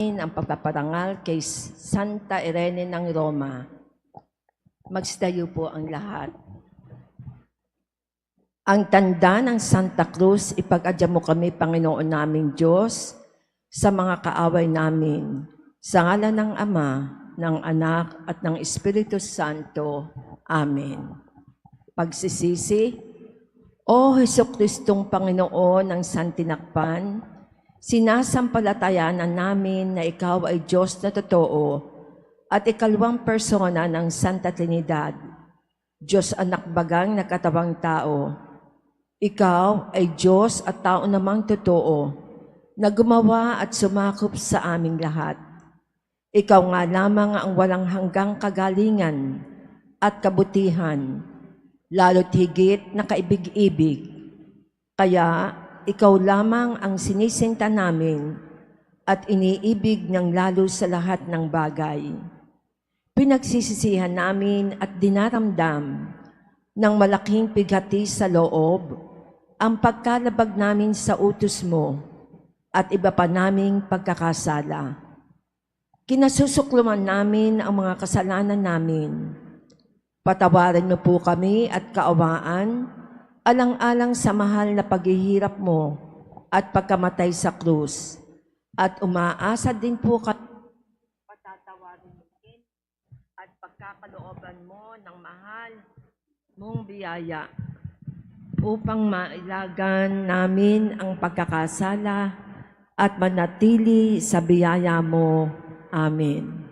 ang pagpaparangal kay Santa Irene ng Roma. Magstayo po ang lahat. Ang tanda ng Santa Cruz, ipag-adya mo kami, Panginoon naming Diyos, sa mga kaaway namin, sa ngalan ng Ama, ng Anak, at ng Espiritu Santo. Amen. Pagsisisi, O Heso Kristong Panginoon ng Santinakpan, sinasampalatayanan namin na Ikaw ay Diyos na totoo at ikalawang persona ng Santa Trinidad, Diyos anak bagang na katawang tao. Ikaw ay Diyos at tao namang totoo na gumawa at sumakop sa aming lahat. Ikaw nga lamang ang walang hanggang kagalingan at kabutihan, lalo't higit na kaibig-ibig. Kaya ikaw lamang ang sinisinta namin at iniibig ng lalo sa lahat ng bagay. Pinagsisisihan namin at dinaramdam ng malaking pighati sa loob ang pagkalabag namin sa utos mo at iba pa naming pagkakasala. Kinasusukluman namin ang mga kasalanan namin. Patawarin mo po kami at kaawaan, alang-alang sa mahal na paghihirap mo at pagkamatay sa krus. At umaasa din po kami patatawarin mo din at pagkakalooban mo ng mahal mong biyaya upang mailagan namin ang pagkakasala at manatili sa biyaya mo. Amen.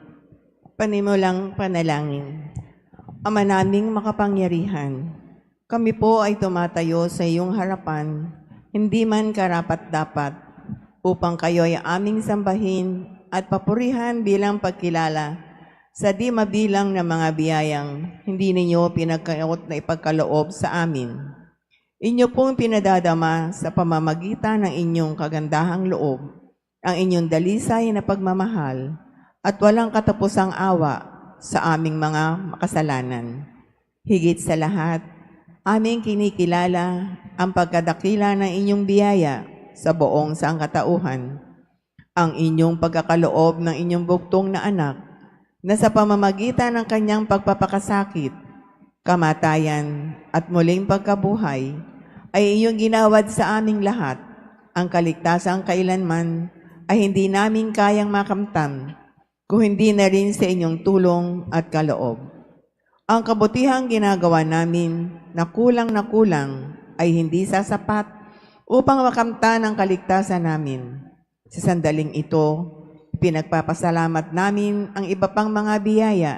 Panimulang panalangin. Ama naming makapangyarihan, kami po ay tumatayo sa iyong harapan, hindi man karapat-dapat, upang kayo ay aming sambahin at papurihan bilang pagkilala sa di mabilang na mga biyayang hindi ninyo pinagkaot na ipagkaloob sa amin. Inyo pong pinadadama sa pamamagitan ng inyong kagandahang loob, ang inyong dalisay na pagmamahal, at walang katapusang awa sa aming mga makasalanan. Higit sa lahat, aming kinikilala ang pagkadakila ng inyong biyaya sa buong sangkatauhan, ang inyong pagkakaloob ng inyong buktong na anak na sa pamamagitan ng kanyang pagpapakasakit, kamatayan at muling pagkabuhay ay inyong ginawad sa aming lahat ang kaligtasang kailanman ay hindi namin kayang makamtan kung hindi na rin sa inyong tulong at kaloob. Ang kabutihang ginagawa namin na kulang na kulang ay hindi sasapat upang makamtan ang kaligtasan namin. Sa sandaling ito, pinagpapasalamat namin ang iba pang mga biyaya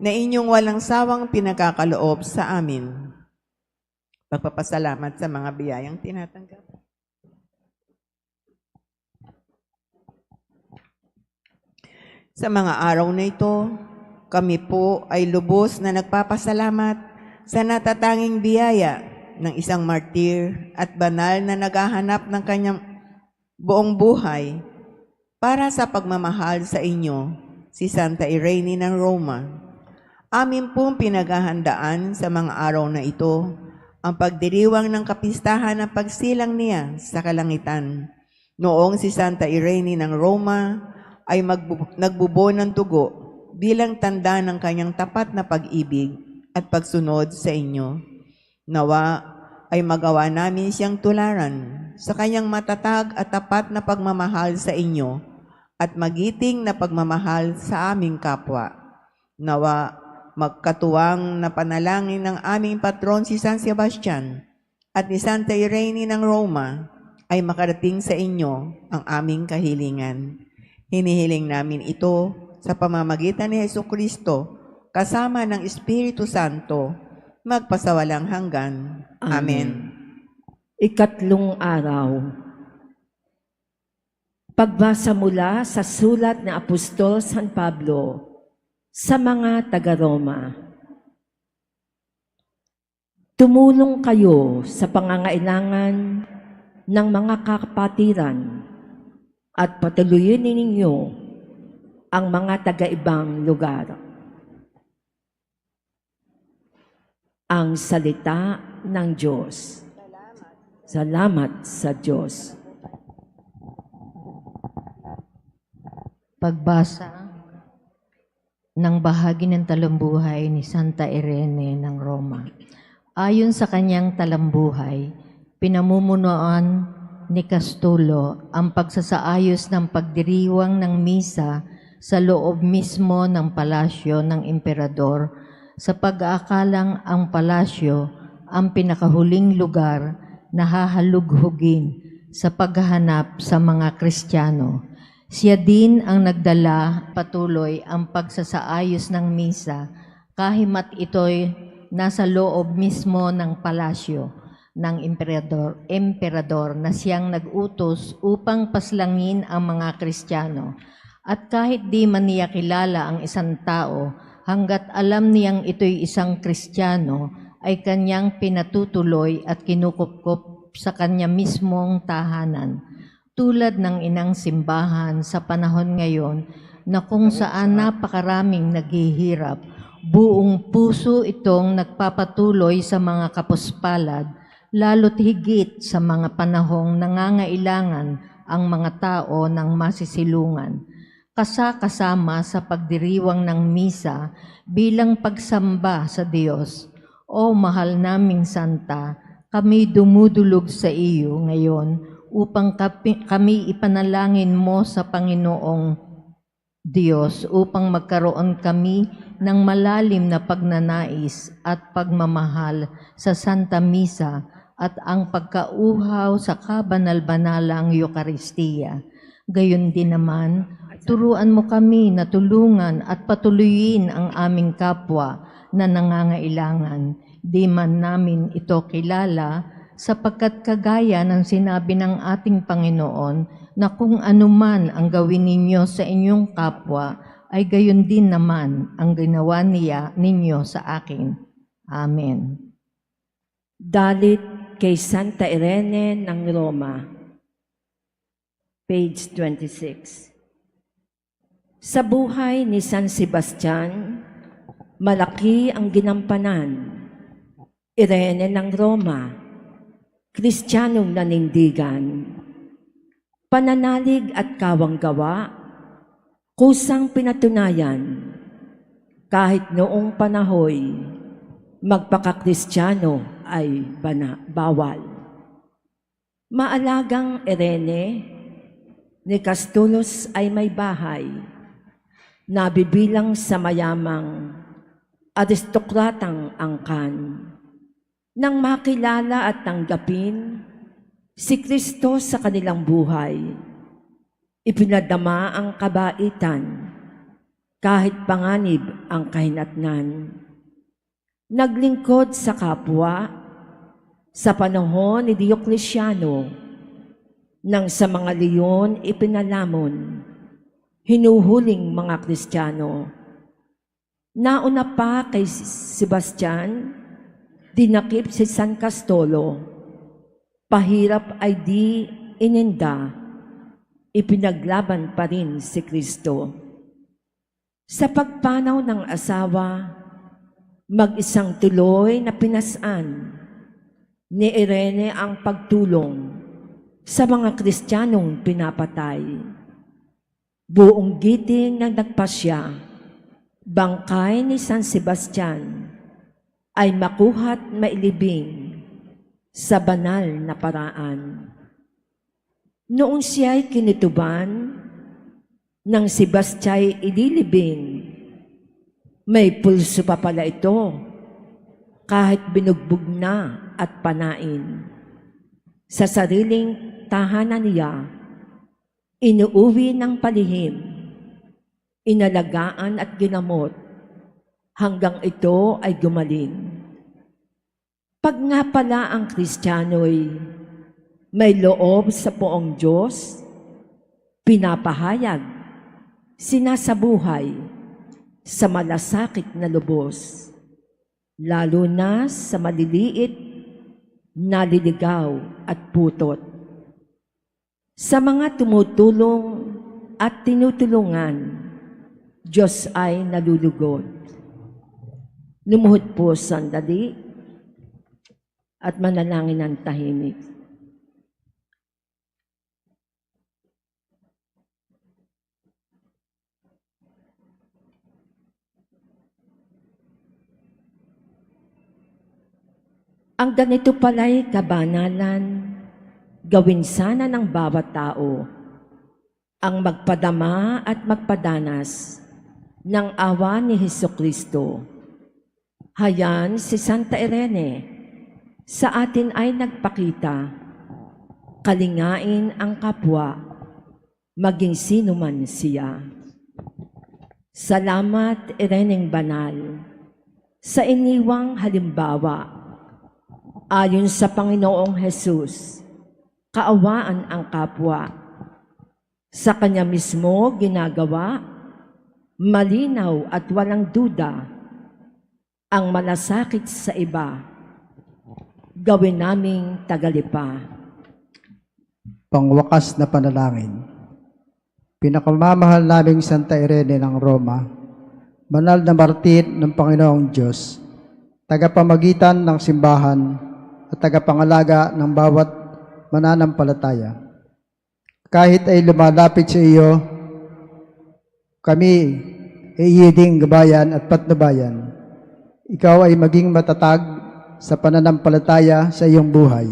na inyong walang sawang pinagkakaloob sa amin. Pagpapasalamat sa mga biyayang tinatanggap. Sa mga araw na ito, kami po ay lubos na nagpapasalamat sa natatanging biyaya ng isang martir at banal na naghahanap ng kanyang buong buhay para sa pagmamahal sa inyo, si Santa Irene ng Roma. Amin pong pinaghahandaan sa mga araw na ito ang pagdiriwang ng kapistahan ng pagsilang niya sa kalangitan. Noong si Santa Irene ng Roma ay magbu- nagbubo ng dugo bilang tanda ng kanyang tapat na pag-ibig at pagsunod sa inyo. Nawa ay magawa namin siyang tularan sa kanyang matatag at tapat na pagmamahal sa inyo at magiting na pagmamahal sa aming kapwa. Nawa magkatuwang na panalangin ng aming patron si San Sebastian at ni Santa Irene ng Roma ay makarating sa inyo ang aming kahilingan. Hinihiling namin ito sa pamamagitan ni Heso Kristo kasama ng Espiritu Santo magpasawalang hanggan. Amen. Ikatlong araw. Pagbasa mula sa sulat ni Apostol San Pablo sa mga taga-Roma. Tumulong kayo sa pangangailangan ng mga kapatiran at patuloyin ninyo ang mga taga-ibang lugar. Ang salita ng Diyos. Salamat sa Diyos. Pagbasa ng bahagi ng talambuhay ni Santa Irene ng Roma. Ayon sa kanyang talambuhay, pinamumunuan ni Castulo ang pagsasaayos ng pagdiriwang ng misa sa loob mismo ng palasyo ng emperador sa pag-aakalang ang palasyo ang pinakahuling lugar na hahalughugin sa paghahanap sa mga Kristiyano. Siya din ang nagdala patuloy ang pagsasaayos ng misa kahimat ito'y nasa loob mismo ng palasyo ng emperador, emperador na siyang nag-utos upang paslangin ang mga Kristiyano. At kahit di man niya kilala ang isang tao, hanggat alam niyang ito'y isang Kristiyano, ay kanyang pinatutuloy at kinukupkop sa kanya mismong tahanan tulad ng inang simbahan sa panahon ngayon na kung saan napakaraming naghihirap, buong puso itong nagpapatuloy sa mga kapuspalad, lalo't higit sa mga panahong nangangailangan ang mga tao ng masisilungan. Kasakasama sa pagdiriwang ng misa bilang pagsamba sa Diyos. O mahal naming Santa, kami dumudulog sa iyo ngayon upang kami ipanalangin mo sa Panginoong Diyos upang magkaroon kami ng malalim na pagnanais at pagmamahal sa Santa Misa at ang pagkauhaw sa kabanal-banalang Eukaristiya. Gayon din naman, turuan mo kami na tulungan at patuloyin ang aming kapwa na nangangailangan. Di man namin ito kilala, sapagkat kagaya ng sinabi ng ating Panginoon na kung anuman ang gawin ninyo sa inyong kapwa, ay gayon din naman ang ginawa niya ninyo sa akin. Amen. Dalit kay Santa Irene ng Roma. Page 26. Sa buhay ni San Sebastian, malaki ang ginampanan. Irene ng Roma, Kristiyanong nanindigan, pananalig at kawang-gawa, kusang pinatunayan, kahit noong panahoy, magpakakristyano ay bana, bawal. Maalagang Irene ni Castulos ay may bahay, nabibilang sa mayamang aristokratang angkan. Nang makilala at tanggapin si Kristo sa kanilang buhay, ipinadama ang kabaitan kahit panganib ang kahinatnan. Naglingkod sa kapwa sa panahon ni Diocletiano nang sa mga leon ipinalamon, hinuhuling mga Kristiyano. Nauna pa kay Sebastian, dinakip si San Castolo, pahirap ay di ininda, ipinaglaban pa rin si Kristo. Sa pagpanaw ng asawa, mag-isang tuloy na pinasan ni Irene ang pagtulong sa mga Kristiyanong pinapatay. Buong giting ng nagpasya, bangkay ni San Sebastian ay makuhat mailibing sa banal na paraan. Noong siya'y kinituban, nang si Bastyay ililibing, may pulso pa pala ito, kahit binugbog na at panain. Sa sariling tahanan niya, inuuwi ng palihim, inalagaan at ginamot, hanggang ito ay gumaling. Pag nga pala ang Kristiyano'y may loob sa poong Diyos, pinapahayag, sinasabuhay sa malasakit na lubos, lalo na sa maliliit, naliligaw at putot. Sa mga tumutulong at tinutulungan, Diyos ay nalulugod. Lumuhod po sandali at manalangin ng tahimik. Ang ganito pala'y kabanalan gawin sana ng bawat tao, ang magpadama at magpadanas ng awa ni Heso Kristo. Hayan si Santa Irene, sa atin ay nagpakita, kalingain ang kapwa, maging sino man siya. Salamat, Ireneng Banal, sa iniwang halimbawa. Ayon sa Panginoong Hesus, kaawaan ang kapwa. Sa Kanya mismo ginagawa, malinaw at walang duda, ang malasakit sa iba, gawin naming tagalipa. pangwakas na panalangin. Pinakamamahal naming Santa Irene ng Roma, banal na martir ng Panginoong Diyos, tagapamagitan ng simbahan at tagapangalaga ng bawat mananampalataya. Kahit ay lumalapit sa iyo, kami ay iyiding gabayan at patnubayan. Ikaw ay maging matatag sa pananampalataya sa iyong buhay.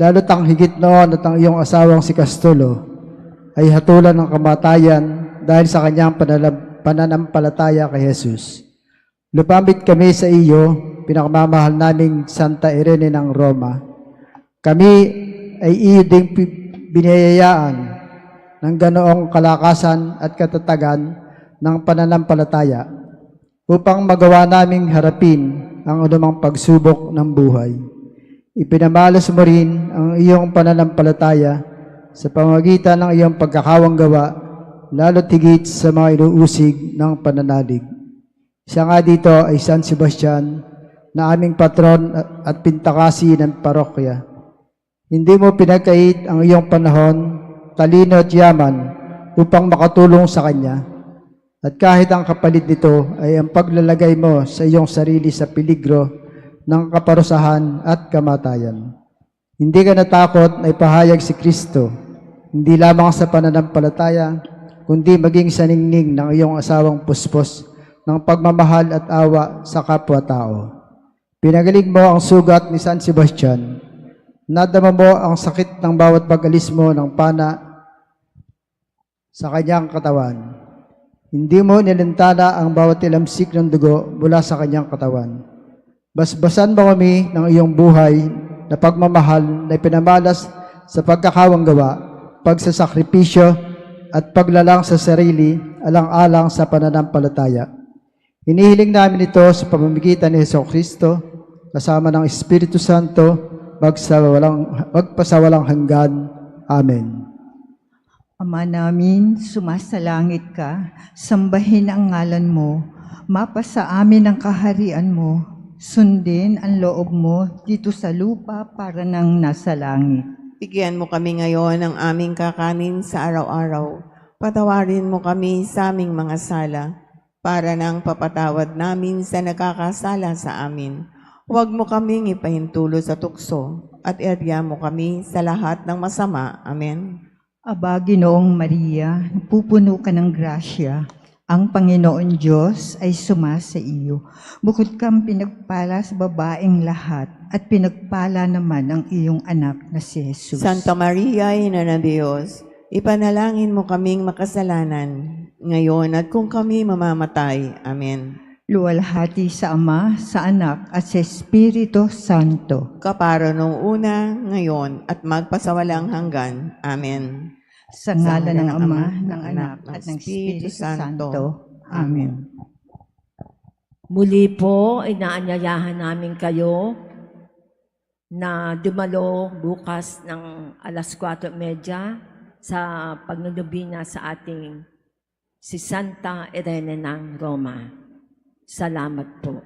Lalo tang higit noon at ang iyong asawang si Castulo ay hatulan ng kamatayan dahil sa kanyang pananampalataya kay Jesus. Lupambit kami sa iyo, pinakamamahal naming Santa Irene ng Roma. Kami ay iyo ding biniyayaan ng ganoong kalakasan at katatagan ng pananampalataya upang magawa naming harapin ang anumang pagsubok ng buhay. Ipinamalas mo rin ang iyong pananampalataya sa pamagitan ng iyong pagkakawang gawa, lalo tigit sa mga inuusig ng pananalig. Siya nga dito ay San Sebastian, na aming patron at at pintakasi ng parokya. Hindi mo pinagkait ang iyong panahon, talino at yaman upang makatulong sa Kanya. At kahit ang kapalit nito ay ang paglalagay mo sa iyong sarili sa peligro ng kaparusahan at kamatayan. Hindi ka natakot na ipahayag si Kristo, hindi lamang sa pananampalataya, kundi maging sa ningning ng iyong asawang puspos ng pagmamahal at awa sa kapwa-tao. Pinagaling mo ang sugat ni San Sebastian. Nadama mo ang sakit ng bawat pag-alis mo ng pana sa kanyang katawan. Hindi mo nilintana ang bawat ilamsik ng dugo mula sa kanyang katawan. Basbasan mo kami ng iyong buhay na pagmamahal na ipinamalas sa pagkakawang gawa, pagsasakripisyo at paglalang sa sarili alang-alang sa pananampalataya. Hinihiling namin ito sa pamamagitan ni Heso Kristo kasama ng Espiritu Santo magsawalang, magpasawalang hanggan. Amen. Ama namin, sumasalangit ka, sambahin ang ngalan mo, mapasa amin ang kaharian mo, sundin ang loob mo dito sa lupa para nang nasa langit. Bigyan mo kami ngayon ng aming kakanin sa araw-araw. Patawarin mo kami sa aming mga sala, para nang papatawad namin sa nakakasala sa amin. Huwag mo kaming ipahintulo sa tukso, at iadya mo kami sa lahat ng masama. Amen. Aba, Ginoong Maria, pupuno ka ng grasya. Ang Panginoon Diyos ay sumasa iyo. Bukod kang pinagpala sa babaeng lahat at pinagpala naman ang iyong anak na si Jesus. Santa Maria, Ina ng Diyos, ipanalangin mo kaming makasalanan, ngayon at kung kami mamamatay. Amen. Luwalhati sa Ama, sa Anak at sa Espiritu Santo. Kaparo nung una, ngayon, at magpasawalang hanggan. Amen. Sa ngala ng Ama, ng Anak at ng Espiritu Santo. Amen. Muli po, inaanyayahan namin kayo na dumalo bukas ng alas 4.30 sa pagnunubina sa ating si Santa Irene ng Roma. Salamat po.